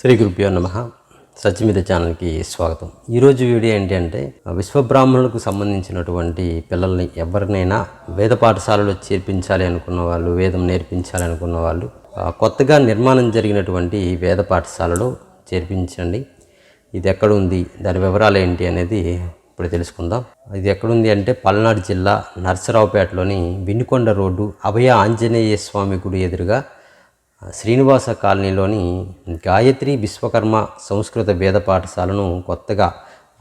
శ్రీ గురుభ్యో నమ. సత్యమిత ఛానల్కి స్వాగతం. ఈరోజు వీడియో ఏంటి అంటే విశ్వబ్రాహ్మణులకు సంబంధించినటువంటి పిల్లల్ని ఎవరినైనా వేద పాఠశాలలో చేర్పించాలి అనుకున్న వాళ్ళు వేదం నేర్పించాలి అనుకున్న వాళ్ళు కొత్తగా నిర్మాణం జరిగినటువంటి వేద పాఠశాలలో చేర్పించండి. ఇది ఎక్కడ ఉంది దాని వివరాలు ఏంటి అనేది ఇప్పుడు తెలుసుకుందాం. ఇది ఎక్కడుంది అంటే పల్నాడు జిల్లా నర్సరావుపేటలోని వినుకొండ రోడ్డు అభయ ఆంజనేయ స్వామి గుడి ఎదురుగా శ్రీనివాస కాలనీలోని గాయత్రి విశ్వకర్మ సంస్కృత వేద పాఠశాలను కొత్తగా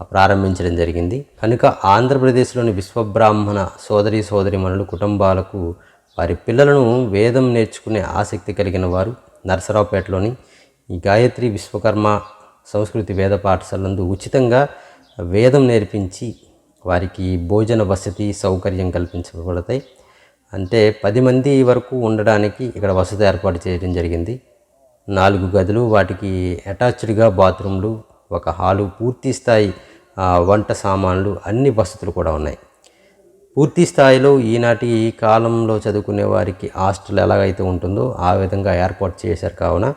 ప్రారంభించడం జరిగింది. కనుక ఆంధ్రప్రదేశ్లోని విశ్వబ్రాహ్మణ సోదరి సోదరిమణులు కుటుంబాలకు వారి పిల్లలను వేదం నేర్చుకునే ఆసక్తి కలిగిన వారు నరసరావుపేటలోని ఈ గాయత్రి విశ్వకర్మ సంస్కృతి వేద పాఠశాలందు ఉచితంగా వేదం నేర్పించి వారికి భోజన వసతి సౌకర్యం కల్పించబడతాయి. అంటే పది మంది వరకు ఉండడానికి ఇక్కడ వసతి ఏర్పాటు చేయడం జరిగింది. నాలుగు గదులు వాటికి అటాచ్డ్గా బాత్రూమ్లు ఒక హాలు పూర్తి స్థాయి వంట సామాన్లు అన్ని వసతులు కూడా ఉన్నాయి. పూర్తి స్థాయిలో ఈనాటి కాలంలో చదువుకునే వారికి హాస్టల్ ఎలాగైతే ఉంటుందో ఆ విధంగా ఏర్పాటు చేశారు కావున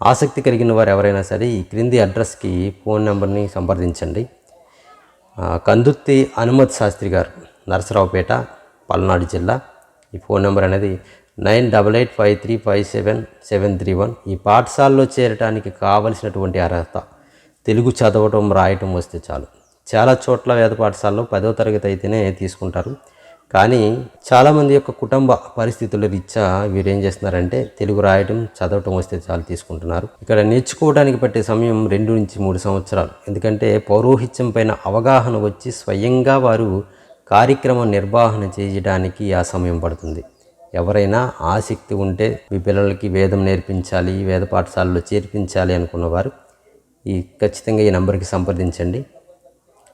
ఆసక్తి కలిగిన వారు ఎవరైనా సరే ఈ క్రింది అడ్రస్కి ఫోన్ నెంబర్ని సంప్రదించండి. కందుత్తి హనుమత్ శాస్త్రి గారు నరసరావుపేట పల్నాడు జిల్లా. ఈ ఫోన్ నెంబర్ అనేది nine double eight five three five seven seven three one. ఈ పాఠశాలలో చేరటానికి కావలసినటువంటి అర్హత తెలుగు చదవటం రాయటం వస్తే చాలు. చాలా చోట్ల వేద పాఠశాలలో పదో తరగతి అయితేనే తీసుకుంటారు. కానీ చాలామంది యొక్క కుటుంబ పరిస్థితుల రీత్యా వీరు ఏం చేస్తున్నారంటే తెలుగు రాయటం చదవటం వస్తే చాలు తీసుకుంటున్నారు. ఇక్కడ నేర్చుకోవడానికి పట్టే సమయం రెండు నుంచి మూడు సంవత్సరాలు. ఎందుకంటే పౌరోహిత్యం పైన అవగాహన వచ్చి స్వయంగా వారు కార్యక్రమం నిర్వహణ చేయడానికి ఆ సమయం పడుతుంది. ఎవరైనా ఆసక్తి ఉంటే మీ పిల్లలకి వేదం నేర్పించాలి వేద పాఠశాలలో చేర్పించాలి అనుకున్నవారు ఈ ఖచ్చితంగా ఈ నెంబర్కి సంప్రదించండి.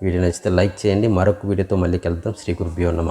వీడియో నచ్చితే లైక్ చేయండి. మరొక వీడియోతో మళ్ళీ కలుద్దాం. శ్రీ గురుభ్యో నమ.